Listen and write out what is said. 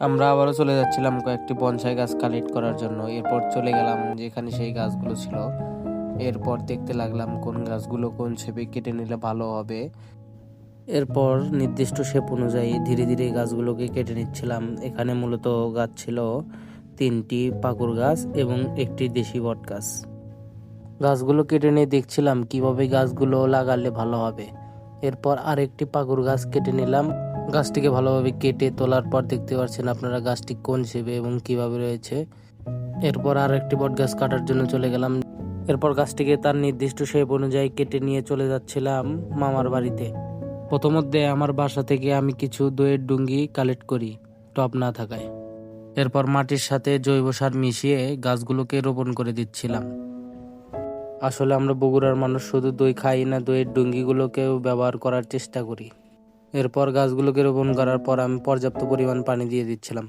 আমরা আবারও চলে যাচ্ছিলাম কয়েকটি বনসাই গাছ কালেক্ট করার জন্য। এরপর চলে গেলাম যেখানে সেই গাছগুলো ছিল। এরপর দেখতে লাগলাম কোন গাছগুলো কোন শেপে কেটে নিলে ভালো হবে। এরপর নির্দিষ্ট শেপ অনুযায়ী ধীরে ধীরে গাছগুলোকে কেটে নিচ্ছিলাম। এখানে মূলত গাছ ছিল তিনটি পাকুর গাছ এবং একটি দেশি বট গাছ। গাছগুলো কেটে নিয়ে দেখছিলাম কীভাবে গাছগুলো লাগালে ভালো হবে। এরপর আরেকটি পাকুর গাছ কেটে নিলাম। গাছটিকে ভালোভাবে কেটে তোলার পর দেখতে পাচ্ছেন আপনারা গাছটি কোন শেপে এবং কীভাবে রয়েছে। এরপর আর একটি বট গাছ কাটার জন্য চলে গেলাম। এরপর গাছটিকে তার নির্দিষ্ট শেপ অনুযায়ী কেটে নিয়ে চলে যাচ্ছিলাম মামার বাড়িতে। প্রথমধ্যে আমার বাসা থেকে আমি কিছু দইয়ের ডুঙ্গি কালেক্ট করি, টপ না থাকায়। এরপর মাটির সাথে জৈব সার মিশিয়ে গাছগুলোকে রোপণ করে দিচ্ছিলাম। আসলে আমরা বগুড়ার মানুষ শুধু দই খাই না, দইয়ের ডুঙ্গিগুলোকেও ব্যবহার করার চেষ্টা করি। এরপর গাছগুলোকে রোপণ করার পর আমি পর্যাপ্ত পরিমাণ পানি দিয়ে দিচ্ছিলাম।